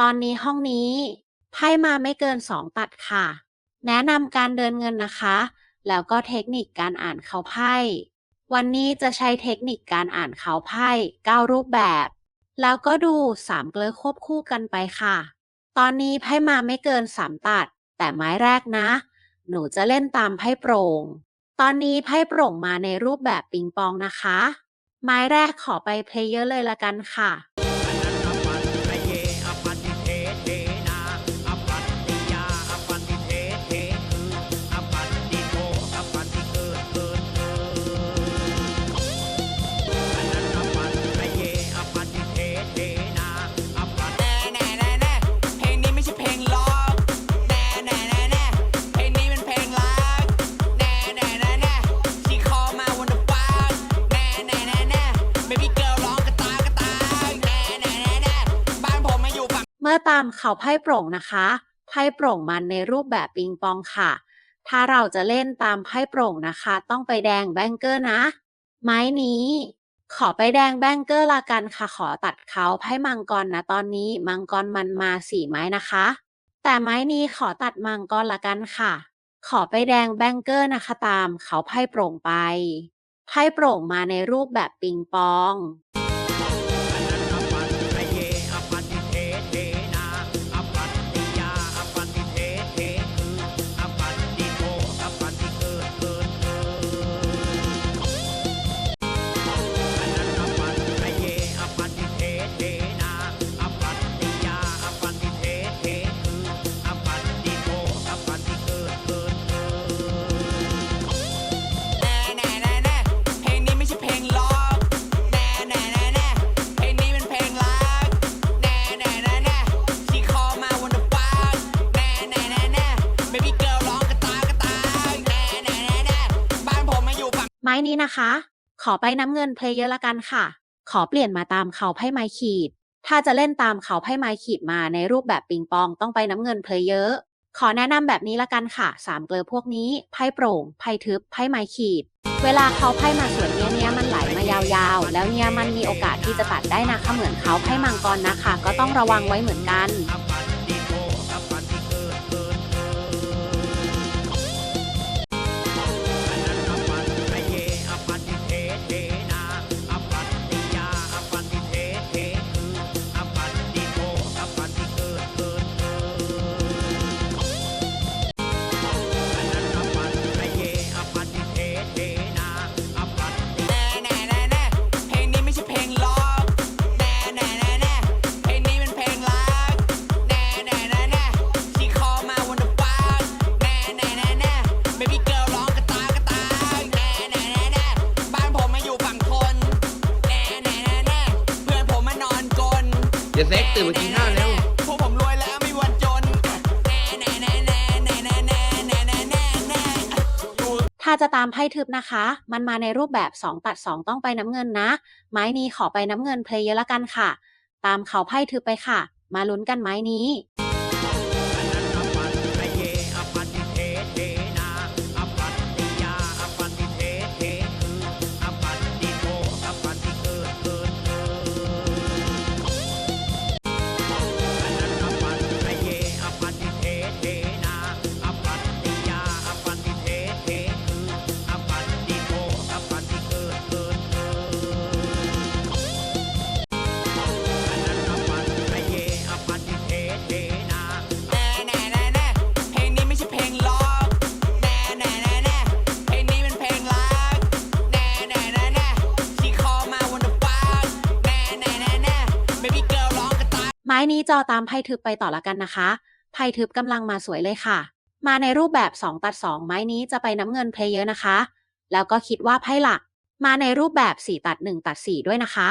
ตอนนี้ห้องนี้ไพ่มาไม่เกินสองตัดค่ะ แนะนำการเดินเงินนะคะ แล้วก็เทคนิคการอ่านเขาไพ่ วันนี้จะใช้เทคนิคการอ่านเขาไพ่9รูปแบบ แล้วก็ดูสามเกลือควบคู่กันไปค่ะ ตอนนี้ไพ่มาไม่เกินสามตัด แต่ไม้แรกนะ หนูจะเล่นตามไพ่โปร่ง ตอนนี้ไพ่โปร่งมาในรูปแบบปิงปองนะคะ ไม้แรกขอไปเพลเยอร์เลยละกันค่ะ เมื่อตามเขาไพ่โปร่งนะคะ ไพ่โปร่งมันในรูปแบบปิงปองค่ะ ถ้าเราจะเล่นตามไพ่โปร่งนะคะ ต้องไปแดงแบงเกอร์นะ ไม้นี้ ขอไปแดงแบงเกอร์ละกันค่ะ ขอตัดเขาไพ่มังกรนะตอนนี้ มังกรมันมาสี่ไม้นะคะ แต่ไม้นี้ขอตัดมังกรละกันค่ะ ขอไปแดงแบงเกอร์นะคะตาม เขาไพ่โปร่งไป ไพ่โปร่งมาในรูปแบบปิงปอง ม้นี้นะคะ ขอไปน้ำเงินเพลเยอร์ละกันค่ะ ขอเปลี่ยนมาตามเขาไพ่ไม้ขีด ถ้าจะเล่นตามเขาไพ่ไม้ขีดมาในรูปแบบปิงปองต้องไปน้ำเงินเพลเยอร์ขอแนะนำแบบนี้ละกันค่ะสามเกลือพวกนี้ไพ่โปร่งไพ่ทึบไพ่ไม้ขีด เวลาเขาไพ่มาสวยเนี้ยเนี้ยมันไหลมายาวๆ แล้วเนี่ยมันมีโอกาสที่จะตัดได้นะคะเหมือนเขาไพ่มังกรนะคะ ก็ต้องระวังไว้เหมือนกัน เดี๋เซ็กตื่นมากินข้าวแล้วถ้าจะตามไพ่ทึบนะคะ มันมาในรูปแบบ 2 ตัด 2 ต้องไปน้ำเงินนะ ไม้นี้ขอไปน้ำเงินเพลเยอร์ละกันค่ะ ตามเขาไพ่ทึบไปค่ะ มาลุ้นกันไม้นี้ากไม้นี้จอตามไพ่ทึบไปต่อละกันนะคะ ไพ่ทึบกำลังมาสวยเลยค่ะ มาในรูปแบบ 2 ตัด 2 ไม้นี้จะไปน้ำเงินเพลย์เยอะนะคะ แล้วก็คิดว่าไพ่หลัก มาในรูปแบบ 4 ตัด 1 ตัด 4 ด้วยนะคะ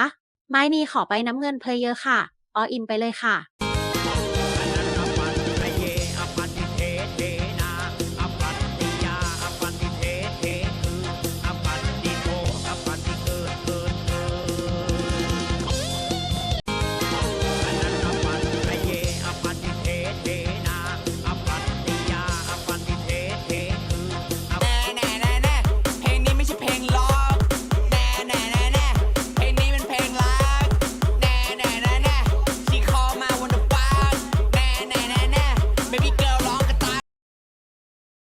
ไม้นี้ขอไปน้ำเงินเพลย์เยอะค่ะออินไปเลยค่ะ